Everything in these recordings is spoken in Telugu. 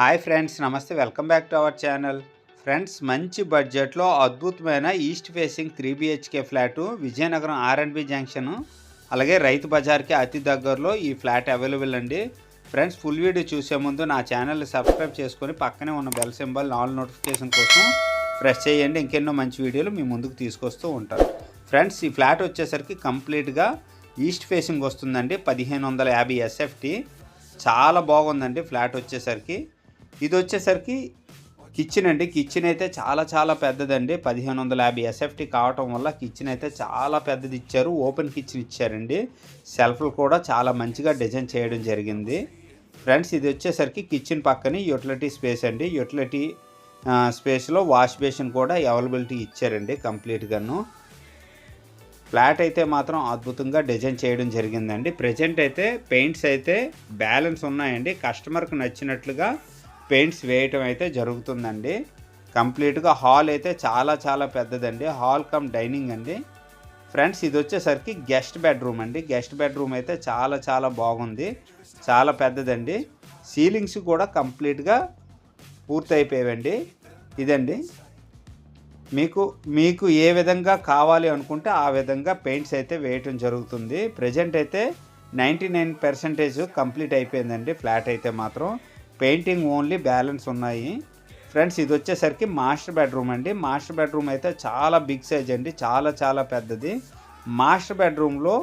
హాయ్ ఫ్రెండ్స్ నమస్తే. Welcome back to our channel. Friends మంచి బడ్జెట్లో అద్భుతమైన east facing three BHK flat Vizianagaram R and B junction అలాగే రైతు బజార్కి అతి దగ్గరలో ఈ ఫ్లాట్ అవైలబుల్ అండి. ఫ్రెండ్స్ ఫుల్ వీడియో చూసే ముందు నా ఛానల్ని సబ్స్క్రైబ్ చేసుకొని పక్కనే ఉన్న బెల్ సింబల్ ఆల్ నోటిఫికేషన్ కోసం ప్రెస్ చేయండి. ఇంకెన్నో మంచి వీడియోలు మీ ముందుకు తీసుకొస్తూ ఉంటారు ఫ్రెండ్స్ ఈ ఫ్లాట్ వచ్చేసరికి కంప్లీట్గా ఈస్ట్ ఫేసింగ్ వస్తుందండి. పదిహేను వందల యాభై ఎస్ఎఫ్టీ. చాలా బాగుందండి ఫ్లాట్ వచ్చేసరికి. ఇది వచ్చేసరికి కిచెన్ అండి. కిచెన్ అయితే చాలా చాలా పెద్దదండి. పదిహేను వందల యాభై ఎస్ఎఫ్టీ కావటం వల్ల కిచెన్ అయితే చాలా పెద్దది ఇచ్చారు ఓపెన్ కిచెన్ ఇచ్చారండి సెల్ఫ్లు కూడా చాలా మంచిగా డిజైన్ చేయడం జరిగింది. ఫ్రెండ్స్ ఇది వచ్చేసరికి కిచెన్ పక్కనే యూటిలిటీ స్పేస్ అండి. యూటిలిటీ స్పేస్లో వాష్ బేసిన్ కూడా అవైలబిలిటీ ఇచ్చారండి కంప్లీట్గాను ఫ్లాట్ అయితే మాత్రం అద్భుతంగా డిజైన్ చేయడం జరిగిందండి. ప్రజెంట్ అయితే పెయింట్స్ అయితే బ్యాలెన్స్ ఉన్నాయండి. కస్టమర్కి నచ్చినట్లుగా పెయింట్స్ వేయటం అయితే జరుగుతుందండి. కంప్లీట్గా హాల్ అయితే చాలా చాలా పెద్దదండి. హాల్ కమ్ డైనింగ్ అండి. ఫ్రెండ్స్ ఇది వచ్చేసరికి గెస్ట్ బెడ్రూమ్ అండి. గెస్ట్ బెడ్రూమ్ అయితే చాలా చాలా బాగుంది. చాలా పెద్దదండి. సీలింగ్స్ కూడా కంప్లీట్గా పూర్తయిపోయావండి ఇదండి. మీకు మీకు ఏ విధంగా కావాలి అనుకుంటే ఆ విధంగా పెయింట్స్ అయితే వేయటం జరుగుతుంది. ప్రజెంట్ అయితే నైంటీ నైన్ పర్సెంటేజ్ కంప్లీట్ అయిపోయిందండి. ఫ్లాట్ అయితే మాత్రం. పెయింటింగ్ ఓన్లీ బ్యాలెన్స్ ఉన్నాయి. ఫ్రెండ్స్ ఇది వచ్చేసరికి మాస్టర్ బెడ్రూమ్ అండి. మాస్టర్ బెడ్రూమ్ అయితే చాలా బిగ్ సైజ్ అండి. చాలా చాలా పెద్దది. మాస్టర్ బెడ్రూమ్లో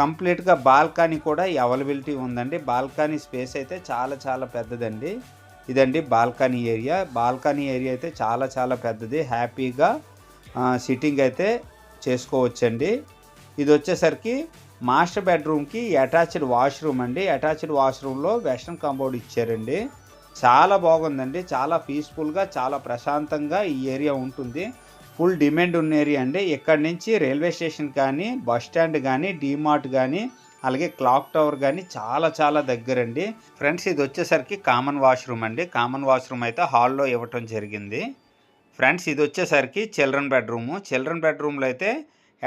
కంప్లీట్గా బాల్కనీ కూడా అవైలబిలిటీ ఉందండి. బాల్కనీ స్పేస్ అయితే చాలా చాలా పెద్దదండి. ఇదండి బాల్కనీ ఏరియా. బాల్కనీ ఏరియా అయితే చాలా చాలా పెద్దది. హ్యాపీగా సిట్టింగ్ అయితే చేసుకోవచ్చండి. ఇది వచ్చేసరికి మాస్టర్ బెడ్రూమ్కి అటాచ్డ్ వాష్రూమ్ అండి. అటాచ్డ్ వాష్రూమ్లో వెస్ట్రన్ కాంపౌండ్ ఇచ్చారండి. చాలా బాగుందండి. చాలా పీస్ఫుల్గా చాలా ప్రశాంతంగా ఈ ఏరియా ఉంటుంది. ఫుల్ డిమాండ్ ఉన్న ఏరియా అండి. ఇక్కడి నుంచి రైల్వే స్టేషన్ కానీ బస్ స్టాండ్ కానీ డీమార్ట్ కానీ అలాగే క్లాక్ టవర్ కానీ చాలా చాలా దగ్గరండి. ఫ్రెండ్స్ ఇది వచ్చేసరికి కామన్ వాష్రూమ్ అండి. కామన్ వాష్రూమ్ అయితే హాల్లో ఇవ్వటం జరిగింది. ఫ్రెండ్స్ ఇది వచ్చేసరికి చిల్డ్రన్ బెడ్రూము. చిల్డ్రన్ బెడ్రూమ్లో అయితే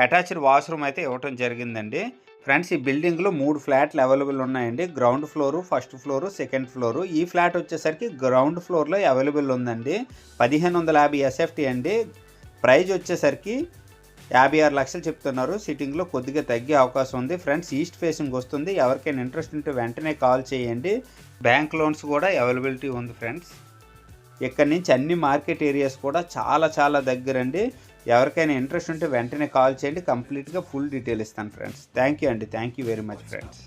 అటాచ్డ్ వాష్రూమ్ అయితే ఇవ్వటం జరిగిందండి. ఫ్రెండ్స్ ఈ బిల్డింగ్లో మూడు ఫ్లాట్లు అవైలబుల్ ఉన్నాయండి. Ground floor first floor second floor. ఈ ఫ్లాట్ వచ్చేసరికి గ్రౌండ్ ఫ్లోర్లో అవైలబుల్ ఉందండి. పదిహేను వందల యాభై ఎస్ఎఫ్టీ అండి. ప్రైజ్ వచ్చేసరికి యాభై ఆరు లక్షలు చెప్తున్నారు. సిట్టింగ్లో కొద్దిగా తగ్గే అవకాశం ఉంది. ఫ్రెండ్స్ ఈస్ట్ ఫేసింగ్ వస్తుంది. ఎవరికైనా ఇంట్రెస్ట్ ఉంటే వెంటనే కాల్ చేయండి. బ్యాంక్ లోన్స్ కూడా అవైలబిలిటీ ఉంది ఫ్రెండ్స్. ఇక్కడ నుంచి అన్ని మార్కెట్ ఏరియాస్ కూడా చాలా చాలా దగ్గరండి. ఎవరికైనా ఇంట్రెస్ట్ ఉంటే వెంటనే కాల్ చేయండి. కంప్లీట్గా ఫుల్ డీటెయిల్ ఇస్తాను ఫ్రెండ్స్ థ్యాంక్ యూ అండి. Thank you very much friends